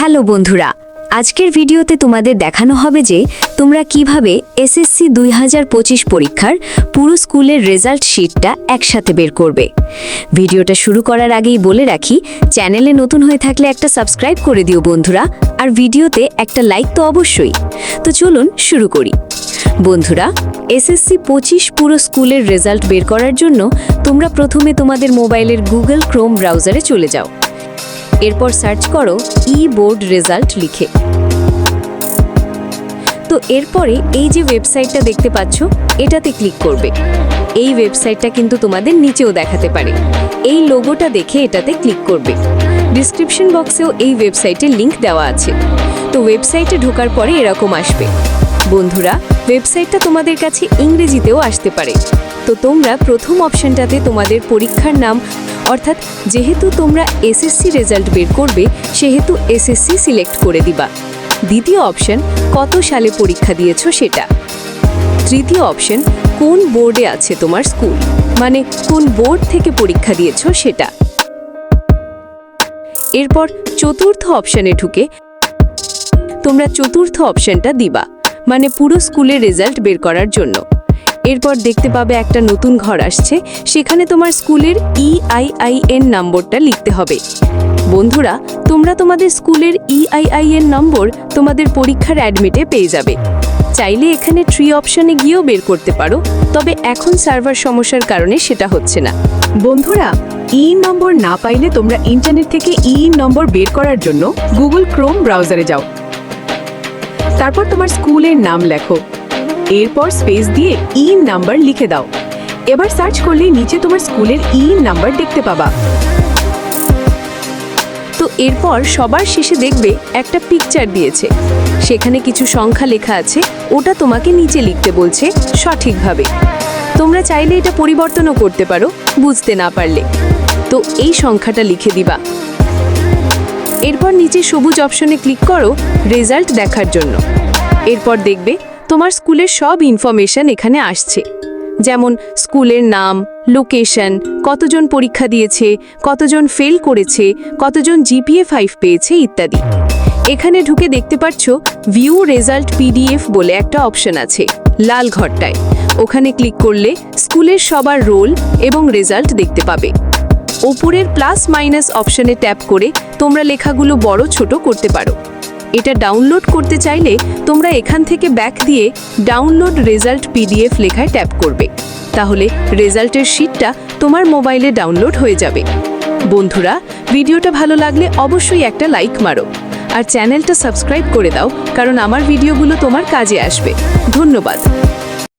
Hello বন্ধুরা, আজকের ভিডিওতে তোমাদের দেখানো হবে যে তোমরা কীভাবে এসএসসি দুই হাজার পঁচিশ পরীক্ষার পুরো স্কুলের রেজাল্ট শিটটা একসাথে বের করবে। ভিডিওটা শুরু করার আগেই বলে রাখি, চ্যানেলে নতুন হয়ে থাকলে একটা সাবস্ক্রাইব করে দিও বন্ধুরা, আর ভিডিওতে একটা লাইক তো অবশ্যই। তো চলুন শুরু করি। বন্ধুরা এসএসসি পঁচিশ পুরো স্কুলের রেজাল্ট বের করার জন্য তোমরা প্রথমে তোমাদের মোবাইলের গুগল ক্রোম ব্রাউজারে চলে যাও। এরপর সার্চ করো ই বোর্ড রেজাল্ট লিখে। তো এরপরে এই যে ওয়েবসাইটটা দেখতে পাচ্ছ, এটাতে ক্লিক করবে। এই ওয়েবসাইটটা কিন্তু তোমাদের নিচেও দেখাতে পারে। এই লোগোটা দেখে এটাতে ক্লিক করবে। ডিসক্রিপশন বক্সেও এই ওয়েবসাইটের লিংক দেওয়া আছে। তো ওয়েবসাইটে ঢোকার পরে এরকম আসবে। বন্ধুরা ওয়েবসাইটটা তোমাদের কাছে ইংরেজিতেও আসতে পারে। তো তোমরা প্রথম অপশনটাতে তোমাদের পরীক্ষার নাম অর্থাৎ যেহেতু তোমরা এসএসসি রেজাল্ট বের করবে, সেহেতু এসএসসি সিলেক্ট করে দিবা। দ্বিতীয় অপশন, কত সালে পরীক্ষা দিয়েছ সেটা। তৃতীয় অপশন, কোন বোর্ডে আছে তোমার স্কুল? মানে কোন বোর্ড থেকে পরীক্ষা দিয়েছ সেটা। এরপর চতুর্থ অপশনে ঢুকে তোমরা চতুর্থ অপশনটা দিবা মানে পুরো স্কুলের রেজাল্ট বের করার জন্য। এরপর দেখতে পাবে একটা নতুন ঘর আসছে। সেখানে তোমার স্কুলের E ইআইআইএন নম্বরটা লিখতে হবে। বন্ধুরা, তোমরা তোমাদের স্কুলের E ইআইআইএন নম্বর তোমাদের পরীক্ষার অ্যাডমিটে পেয়ে যাবে। চাইলে এখানে ট্রি অপশনে গিয়েও বের করতে পারো, তবে এখন সার্ভার সমস্যার কারণে সেটা হচ্ছে না। বন্ধুরা ই নম্বর না পাইলে তোমরা ইন্টারনেট থেকে ই নম্বর বের করার জন্য গুগল ক্রোম ব্রাউজারে যাও। তারপর তোমার স্কুলের নাম লেখো। এরপর স্পেস দিয়ে ই নাম্বার লিখে দাও। এবার সার্চ করলে নিচে তোমার স্কুলের ই নাম্বার দেখতে পাবা। তো এরপর সবার শেষে দেখবে একটা পিকচার দিয়েছে। সেখানে কিছু সংখ্যা লেখা আছে, ওটা তোমাকে নিচে লিখতে বলছে সঠিকভাবে। তোমরা চাইলে এটা পরিবর্তনও করতে পারো, বুঝতে না পারলে। তো এই সংখ্যাটা লিখে দিবা। এরপর নিচে সবুজ অপশনে ক্লিক করো রেজাল্ট দেখার জন্য। এরপর দেখবে তোমার স্কুলের সব ইনফরমেশন এখানে আসছে। যেমন স্কুলের নাম লোকেশন কতজন পরীক্ষা দিয়েছে, কতজন ফেল করেছে, কতজন জিপিএ ফাইভ পেয়েছে ইত্যাদি। এখানে ঢুকে দেখতে পাচ্ছ ভিউ রেজাল্ট পিডিএফ বলে একটা অপশন আছে, লাল ঘরটায়। ওখানে ক্লিক করলে স্কুলের সবার রোল এবং রেজাল্ট দেখতে পাবে। ওপরের প্লাস মাইনাস অপশনে ট্যাপ করে তোমরা লেখাগুলো বড় ছোট করতে পারো। এটা ডাউনলোড করতে চাইলে তোমরা এখান থেকে ব্যাক দিয়ে ডাউনলোড রেজাল্ট পিডিএফ লেখায় ট্যাপ করবে। তাহলে রেজাল্টের শিটটা তোমার মোবাইলে ডাউনলোড হয়ে যাবে। বন্ধুরা ভিডিওটা ভালো লাগলে অবশ্যই একটা লাইক মারো। আর চ্যানেলটা সাবস্ক্রাইব করে দাও, কারণ আমার ভিডিওগুলো তোমার কাজে আসবে। ধন্যবাদ।